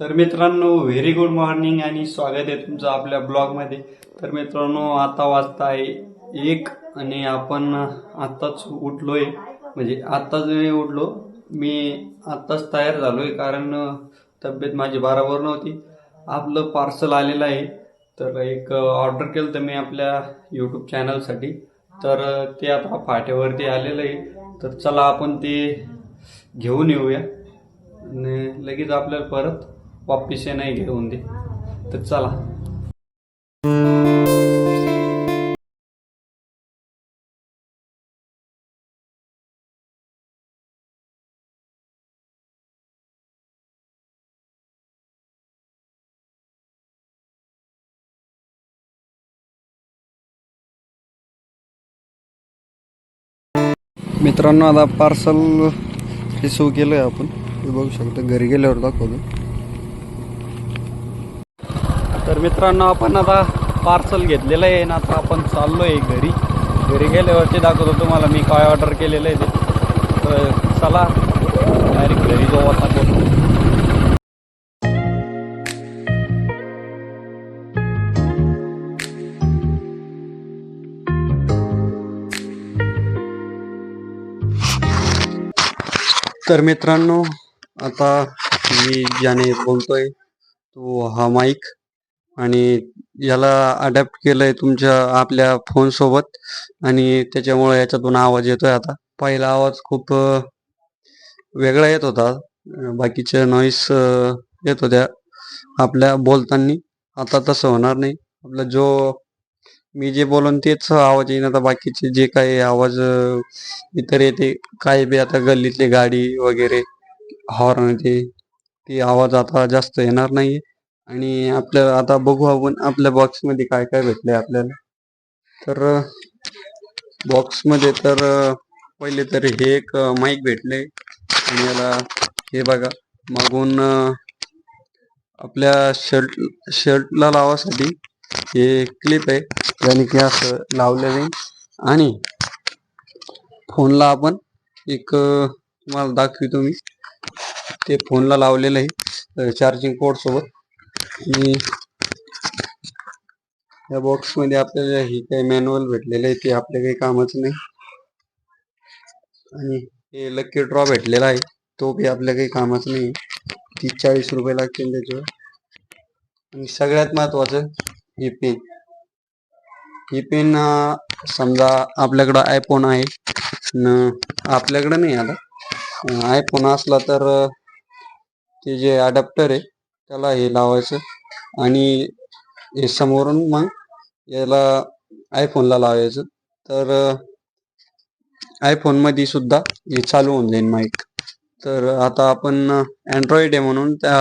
तर मित्रांनो very good morning आणि स्वागत आहे तुमचं आपल्या ब्लॉगमध्ये तर मित्रांनो आता वाजता आहे एक आणि आपण आत्ताच उठलोय. म्हणजे आत्ताच मी उठलो मी आत्ताच तयार झालोय कारण तब्येत माझी बराबर नव्हती. आपलं पार्सल आलेलं आहे. तर एक ऑर्डर केलं तर मी आपल्या यूट्यूब चॅनलसाठी तर ते आता फाट्यावरती आलेलं आहे. तर चला आपण ते घेऊन येऊया. आणि लगेच आपल्याला परत वापिस नाही घेऊन दे. तर चला. मित्रांनो आता पार्सल रिसिव्ह केलं आहे आपण. हे बघू शकतो घरी गेल्यावर दाखवतो. तर मित्रांनो आपण आता पार्सल घेतलेलं आहे ना आता आपण चाललो आहे घरी. घरी गेल्यावरती दाखवतो तुम्हाला मी काय ऑर्डर केलेलं आहे ते. तर चला डायरेक्ट घरी जाऊ आता. बोलतो तर मित्रांनो आता मी ज्याने बोलतोय तो हा माईक आणि याला अडॅप्ट केलंय तुमच्या आपल्या फोन सोबत. आणि त्याच्यामुळे याच्यातून आवाज येतोय आता. पहिला आवाज खूप वेगळा येत होता. बाकीचे बाकीच्या नॉईस येत होत्या आपल्या बोलताना. आता तसं होणार नाही. आपला जो मी जे बोलून तेच आवाज येईन. आता बाकीचे जे काही आवाज इतर येते काय बी आता गल्लीतली गाडी वगैरे हॉर्न ते ते आवाज आता जास्त येणार नाही आणि आपलं आता बघू आपण आपल्या बॉक्समध्ये काय काय भेटलंय आपल्याला. तर बॉक्समध्ये तर पहिले तर हे एक माईक भेटले आणि याला हे बघा मागून आपल्या शर्ट शर्टला लावासाठी हे क्लिप आहे. ज्याने की असं लावलेलं आहे आणि फोनला आपण एक तुम्हाला दाखवतो मी. ते फोनला लावलेलं आहे चार्जिंग पोर्ट सोबत. आणि या बॉक्समध्ये आपल्याला हे काही मॅन्युअल भेटलेलं आहे ते आपल्या काही कामच नाही. आणि हे लक्की ड्रॉ भेटलेला आहे तो बी आपल्या काही कामाचं नाही. तीस चाळीस रुपये लागतील त्याच्यावर. आणि सगळ्यात महत्वाचं हे पेन ही पेन समजा आपल्याकडं आयफोन आहे न आपल्याकडं नाही आता. आयफोन असला तर ते जे अडॅप्टर आहे त्याला हे लावायचं आणि हे समोरून मग याला आयफोनला लावायचं. तर आयफोनमध्ये सुद्धा हे चालू होऊन जाईल माईक तर आता आपण अँड्रॉइड आहे म्हणून त्या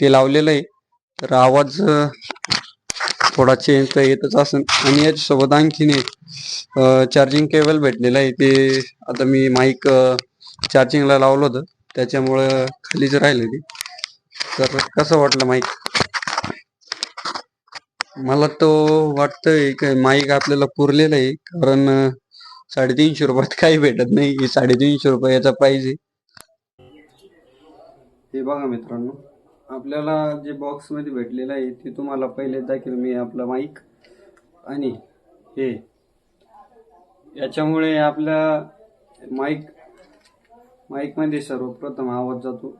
ते लावलेलं आहे. तर आवाज थोडा चेंज तर येतच असेल. आणि याच्यासोबत आणखीन एक चार्जिंग केबल भेटलेलं आहे. ते आता मी माईक चार्जिंगला लावलं होतं. त्याच्यामुळं खालीच राहिलं ते तर कसं वाटलं माईक मला तो वाटतंय की माईक आपल्याला पुरलेलं आहे कारण साडेतीनशे रुपयात काही भेटत नाही. साडेतीनशे रुपये याचा प्राइस आहे. हे बघा मित्रांनो आपल्याला जे बॉक्समध्ये भेटलेलं आहे ते तुम्हाला पहिले दाखील मी आपला माईक आणि हे याच्यामुळे आपल्या माईक माईकमध्ये सर्वप्रथम आवाज जातो.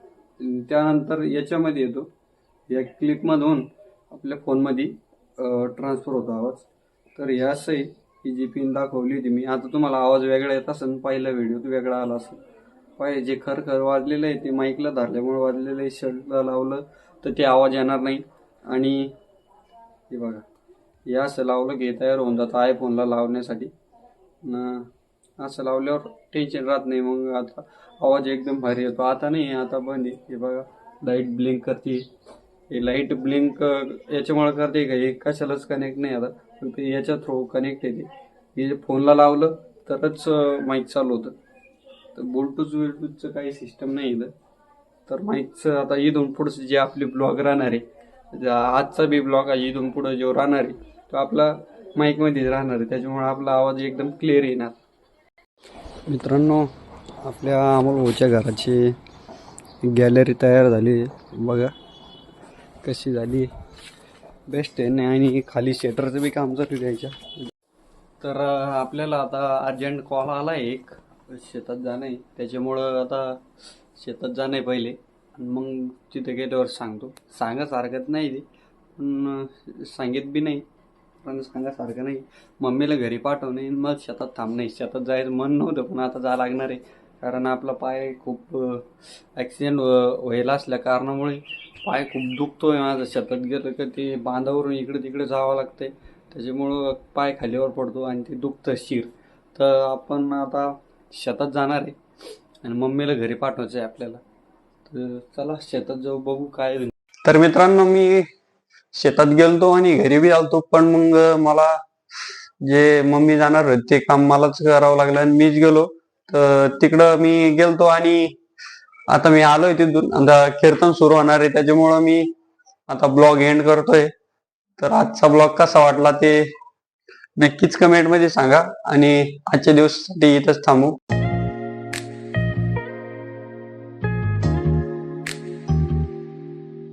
त्यानंतर याच्यामध्ये येतो. या क्लिपमधून आपल्या फोनमध्ये ट्रान्सफर होतो आवाज. तर या सही आहे ही जी पिन दाखवली होती मी आता तुम्हाला आवाज वेगळा येत असेल पहिला व्हिडिओत वेगळा आला असेल. पाहिजे जे खर खर वाजलेलं आहे ते माईकला धरल्यामुळे वाजलेलं आहे शर्टला लावलं तर ते आवाज येणार नाही. आणि हे बघा हे असं लावलं की तयार होऊन जातं आयफोनला लावण्यासाठी. ना असं लावल्यावर टेन्शन राहत नाही. मग आता आवाज एकदम भारी येतो. आता नाही आता बंद आहे. हे बघा लाइट ब्लिंक करते. हे लाइट ब्लिंक याच्यामुळे करते का? हे कशालाच कनेक्ट नाही आता. पण ते याच्या थ्रू कनेक्ट येते. हे फोनला लावलं तरच माईक चालू होतं. तर ब्लूटूथ विलटूथचं काही सिस्टम नाही इथं. तर माईकचं आता इथून पुढचं जे आपले ब्लॉग राहणार आहे जे आजचा बी ब्लॉग आहे इथून पुढं जो राहणार आहे तो आपला माईकमध्येच राहणार आहे. त्याच्यामुळे आपला आवाज एकदम क्लिअर येणार. मित्रांनो आपल्या अमोलभाऊच्या घराची गॅलरी तयार झाली. आहे बघा कशी झाली. बेस्ट आहे नाही आणि खाली शेटरचं बी काम चालू द्यायच्या तर आपल्याला आता अर्जंट कॉल आला आहे एक. शेतात जाणं आहे. त्याच्यामुळं आता शेतात जाणं आहे पहिले. आणि मग तिथे गेल्यावर सांगतो. सांगच हरकत नाही ते. पण सांगित बी नाही. पण सांगासारखं नाही. मम्मीला घरी पाठवणे मग शेतात थांबणे. शेतात जायचं मन नव्हतं पण आता जा लागणार आहे. कारण आपला पाय खूप ॲक्सिडेंट व्हायला असल्या कारणामुळे पाय खूप दुखतो आहे माझं. शेतात गेलं का ते बांधावरून इकडे तिकडे जावं लागते त्याच्यामुळं पाय खालीवर पडतो आणि ते दुखतं शिर. तर आपण आता शेतात जाणार आहे आणि मम्मीला घरी पाठवायचं आहे आपल्याला. तर चला शेतात जाऊ बघू काय तर मित्रांनो मी शेतात गेलतो आणि घरी बी आलतो पण मग मला जे मम्मी जाणार होते ते काम मलाच करावं लागलं आणि मीच गेलो. तर तिकडं मी गेलतो आणि आता मी आलोय तिथून. आता कीर्तन सुरू होणार आहे त्याच्यामुळं मी आता ब्लॉग एंड करतोय. तर आजचा ब्लॉग कसा वाटला ते नक्कीच कमेंटमध्ये सांगा आणि आजच्या दिवसासाठी इथंच थांबू.